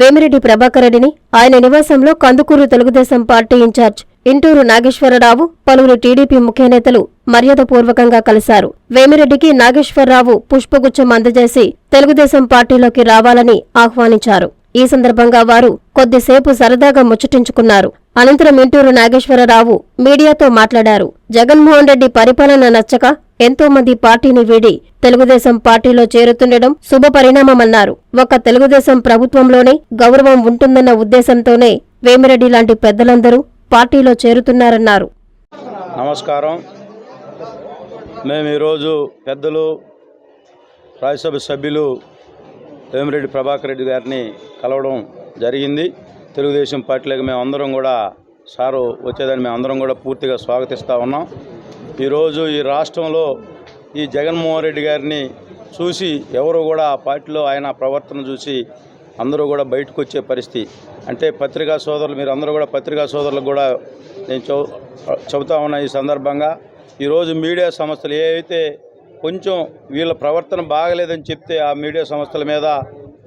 వేమిరెడ్డి ప్రభాకర్ రెడ్డిని ఆయన నివాసంలో కందుకూరు తెలుగుదేశం పార్టీ ఇన్ఛార్జ్ ఇంటూరు నాగేశ్వరరావు పలువురు టీడీపీ ముఖ్య నేతలు మర్యాదపూర్వకంగా కలిశారు. వేమిరెడ్డికి నాగేశ్వరరావు పుష్పగుచ్చం అందజేసి తెలుగుదేశం పార్టీలోకి రావాలని ఆహ్వానించారు. ఈ సందర్భంగా వారు కొద్దిసేపు సరదాగా ముచ్చటించుకున్నారు. అనంతరం ఇంటూరు నాగేశ్వరరావు మీడియాతో మాట్లాడారు. జగన్మోహన్ రెడ్డి పరిపాలన నచ్చక ఎంతో మంది పార్టీని వీడి తెలుగుదేశం పార్టీలో చేరుతుండడం శుభ పరిణామమన్నారు. ఒక తెలుగుదేశం ప్రభుత్వంలోనే గౌరవం ఉంటుందన్న ఉద్దేశంతోనే వేమిరెడ్డి లాంటి పెద్దలందరూ పార్టీలో చేరుతున్నారన్నారు. నమస్కారం. మేము ఈరోజు పెద్దలు రాజ్యసభ సభ్యులు వేమిరెడ్డి ప్రభాకర్ రెడ్డి గారిని కలవడం జరిగింది. తెలుగుదేశం పార్టీలోకి మేము అందరం కూడా సారు వచ్చేదాన్ని మేము అందరం కూడా పూర్తిగా స్వాగతిస్తూ ఉన్నాం. ఈరోజు ఈ రాష్ట్రంలో ఈ జగన్మోహన్ రెడ్డి గారిని చూసి ఎవరు కూడా ఆ పార్టీలో ఆయన ప్రవర్తన చూసి అందరూ కూడా బయటకు వచ్చే పరిస్థితి. అంటే పత్రికా సోదరులు మీరు అందరూ కూడా పత్రికా సోదరులకు కూడా నేను చెబు చెబుతా ఉన్నా ఈ సందర్భంగా. ఈరోజు మీడియా సంస్థలు ఏవైతే కొంచెం వీళ్ళ ప్రవర్తన బాగలేదని చెప్తే ఆ మీడియా సంస్థల మీద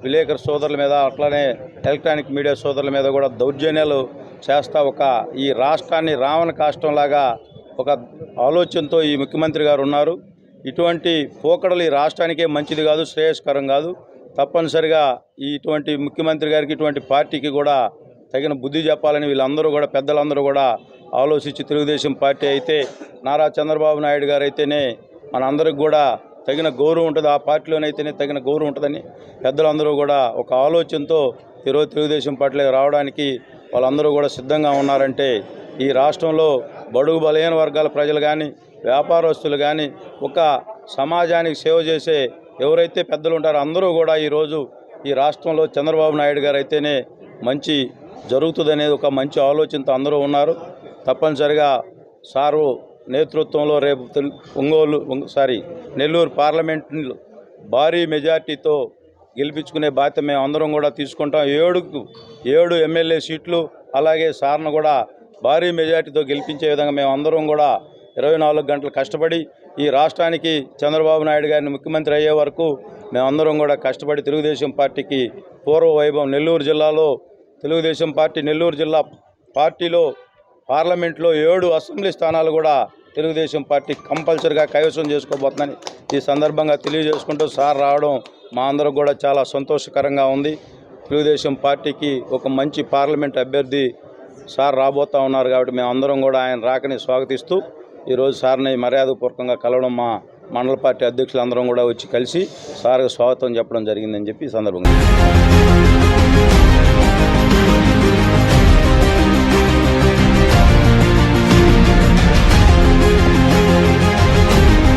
విలేకరు సోదరుల మీద అట్లానే ఎలక్ట్రానిక్ మీడియా సోదరుల మీద కూడా దౌర్జన్యాలు చేస్తా ఒక ఈ రాష్ట్రాన్ని రావణ కాష్టంలాగా ఒక ఆలోచనతో ఈ ముఖ్యమంత్రి గారు ఉన్నారు. ఇటువంటి పోకడలు ఈ రాష్ట్రానికే మంచిది కాదు శ్రేయస్కరం కాదు. తప్పనిసరిగా ఈ ఇటువంటి ముఖ్యమంత్రి గారికి ఇటువంటి పార్టీకి కూడా తగిన బుద్ధి చెప్పాలని వీళ్ళందరూ కూడా పెద్దలందరూ కూడా ఆలోచించి తెలుగుదేశం పార్టీ అయితే నారా చంద్రబాబు నాయుడు గారు అయితేనే మనందరికి కూడా తగిన గౌరవం ఉంటుంది. ఆ పార్టీలోనైతేనే తగిన గౌరవం ఉంటుందని పెద్దలందరూ కూడా ఒక ఆలోచనతో ఈరోజు తెలుగుదేశం పార్టీలో రావడానికి వాళ్ళందరూ కూడా సిద్ధంగా ఉన్నారంటే ఈ రాష్ట్రంలో బడుగు బలహీన వర్గాల ప్రజలు కానీ వ్యాపారస్తులు కానీ ఒక సమాజానికి సేవ చేసే ఎవరైతే పెద్దలు ఉంటారో అందరూ కూడా ఈరోజు ఈ రాష్ట్రంలో చంద్రబాబు నాయుడు గారు అయితేనే మంచి జరుగుతుందనేది ఒక మంచి ఆలోచనతో అందరూ ఉన్నారు. తప్పనిసరిగా సారు నేతృత్వంలో రేపు ఒంగోలు సారీ నెల్లూరు పార్లమెంట్ భారీ మెజార్టీతో గెలిపించుకునే బాధ్యత మేము అందరం కూడా తీసుకుంటాం. ఏడుకు ఏడు ఎమ్మెల్యే సీట్లు అలాగే సార్ను కూడా భారీ మెజార్టీతో గెలిపించే విధంగా మేము అందరం కూడా ఇరవై నాలుగు గంటలు కష్టపడి ఈ రాష్ట్రానికి చంద్రబాబు నాయుడు గారిని ముఖ్యమంత్రి అయ్యే వరకు మేమందరం కూడా కష్టపడి తెలుగుదేశం పార్టీకి పూర్వ వైభవం నెల్లూరు జిల్లాలో తెలుగుదేశం పార్టీ నెల్లూరు జిల్లా పార్టీలో పార్లమెంట్లో ఏడు అసెంబ్లీ స్థానాలు కూడా తెలుగుదేశం పార్టీ కంపల్సరిగా కైవసం చేసుకోబోతుందని ఈ సందర్భంగా తెలియజేసుకుంటూ సార్ రావడం మా అందరికి కూడా చాలా సంతోషకరంగా ఉంది. తెలుగుదేశం పార్టీకి ఒక మంచి పార్లమెంట్ అభ్యర్థి సార్ రాబోతా ఉన్నారు కాబట్టి మేము అందరం కూడా ఆయన రాకని స్వాగతిస్తూ ఈరోజు సార్ని మర్యాదపూర్వకంగా కలవడం మా మండల పార్టీ అధ్యక్షులు అందరం కూడా వచ్చి కలిసి సార్కి స్వాగతం చెప్పడం జరిగిందని చెప్పి ఈ సందర్భంగా